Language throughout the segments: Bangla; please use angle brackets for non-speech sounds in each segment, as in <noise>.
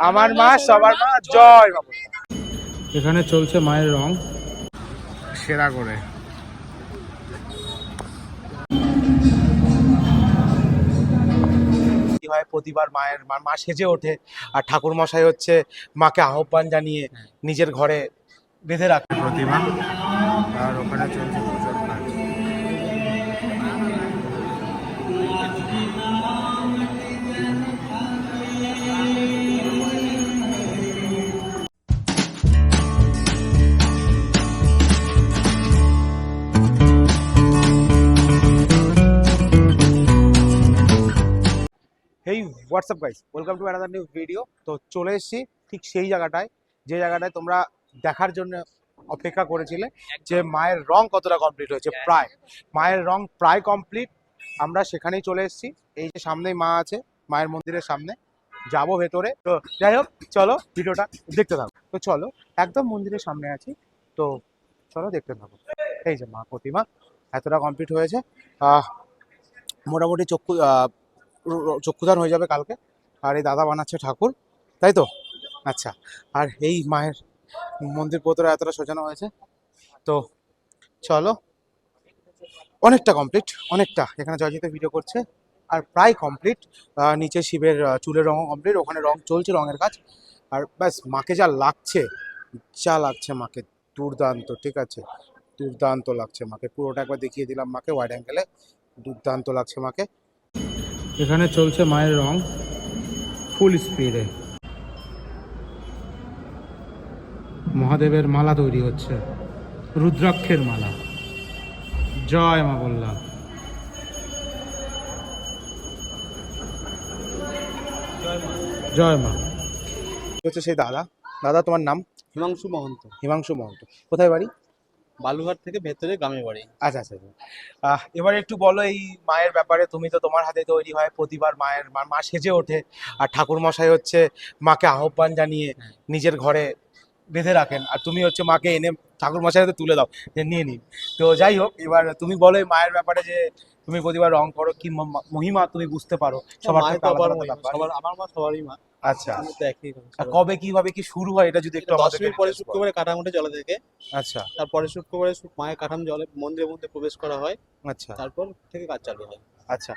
আমার মা সবার মা জয় বাবু। এখানে চলছে মায়ের রং। সেরা করে। হয়? প্রতিবার মায়ের মা মা সেজে ওঠে আর ঠাকুর মশাই হচ্ছে মাকে আহ্বান জানিয়ে নিজের ঘরে বেঁধে রাখে। প্রতিমা আর ওখানে চলছে পুজোর WhatsApp guys welcome to another new video তো চলে এসেছি ঠিক সেই জায়গাটায় যে জায়গাটায় তোমরা দেখার জন্য অপেক্ষা করেছিলে যে মায়ের রং কতটা কমপ্লিট হয়েছে প্রায়। মায়ের রং প্রায় কমপ্লিট আমরা সেখানেই চলে এসেছি। এই যে সামনেই মা আছে মায়ের মন্দিরের সামনে। যাব ভেতরে। তো যাই হোক চলো ভিডিওটা দেখতে থাকো। তো চলো একদম মন্দিরের সামনে আছি। তো চলো দেখতে থাকো। এই যে মা প্রতিমা এতটা কমপ্লিট হয়েছে। মোটামুটি চক্ষু চক্ষুদান হয়ে যাবে কালকে। আর এই দাদা বানাচ্ছে ঠাকুর, তাই তো? আচ্ছা আর এই মায়ের মন্দির পোতরা এতটা সাজানো হয়েছে। তো চলো, অনেকটা কমপ্লিট অনেকটা। এখানে জয়জিতে ভিডিও করছে, আর প্রায় কমপ্লিট নিচে শিবের চুলের রঙও কমপ্লিট ওখানে রং চলছে রঙের কাজ। আর ব্যাস, মাকে যা লাগছে যা লাগছে মাকে, দুর্দান্ত, ঠিক আছে? দুর্দান্ত লাগছে মাকে। পুরোটা একবার দেখিয়ে দিলাম মাকে ওয়াইড অ্যাঙ্গেলে দুর্দান্ত লাগছে মাকে। এখানে চলছে মায়ের রং ফুল স্পিডে। মহাদেবের মালা তৈরি হচ্ছে। রুদ্রাক্ষের মালা। জয় মা বললাম জয় মা। হচ্ছে সেই দাদা। দাদা তোমার নাম? হিমাংশু মহন্ত। হিমাংশু মহন্ত। কোথায় বাড়ি? বালুঘাট থেকে ভেতরে গ্রামে বাড়ি। আচ্ছা আচ্ছা আচ্ছা। আহ, এবার একটু বলো এই মায়ের ব্যাপারে তুমি তো তোমার হাতে তৈরি হয় প্রতিবার মায়ের মা মা সেজে ওঠে। আর ঠাকুর মশাই হচ্ছে মাকে আহ্বান জানিয়ে নিজের ঘরে বেঁধে রাখেন। আর তুমি হচ্ছে মাকে এনে ঠাকুর মশাই হাতে তুলে দাও যে নিয়ে নিন। তো যাই হোক এবার তুমি বলো মায়ের ব্যাপারে যে তুমি প্রতিবার রং করো কি মহিমা তুমি বুঝতে পারো? সবার আমার মা সবারই মা। আচ্ছা। কবে কীভাবে কি শুরু হয় এটা যদি একটু আমাদেরকে দশমীর পরে। শুক্রবারে কাঠামোটে জলে থেকে আচ্ছা। তারপরে শুক্রবারে মায়ের কাঠাম জলে মন্দিরের মধ্যে প্রবেশ করা হয়। আচ্ছা। তারপর থেকে কাজ চালু হয়। আচ্ছা।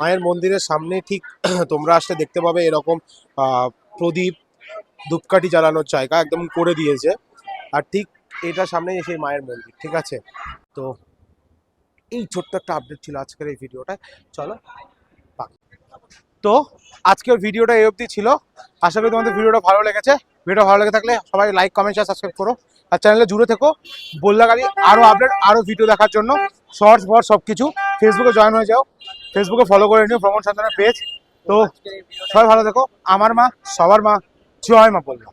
মায়ের মন্দিরের সামনে ঠিক <clears throat> তোমরা আসলে দেখতে পাবে এরকম প্রদীপ, ধূপকাঠি জ্বালানোর জায়গা একদম করে দিয়েছে। আর ঠিক এটা সামনে সেই মায়ের মন্দির, ঠিক আছে? তো এই ছোট্ট একটা আপডেট ছিল আজকের এই ভিডিওটা চলো। তো আজকের ভিডিওটা এই অবধি ছিল। আশা করি তোমাদের ভিডিওটা ভালো লেগেছে। ভিডিও ভালো লেগে থাকলে সবাই লাইক কমেন্ট শেয়ার সাবস্ক্রাইব করো। আর চ্যানেলে জুড়ে থেকো। বললা গাড়ি আরও আপডেট আরও ভিডিও দেখার জন্য। শর্টস ফর সব কিছু ফেসবুকে জয়েন হয়ে যাও। ফেসবুকে ফলো করে নিও ভ্রমণ সন্তানের পেজ তো সবাই ভালো দেখো আমার মা, সবার মা। জয় মা বললাম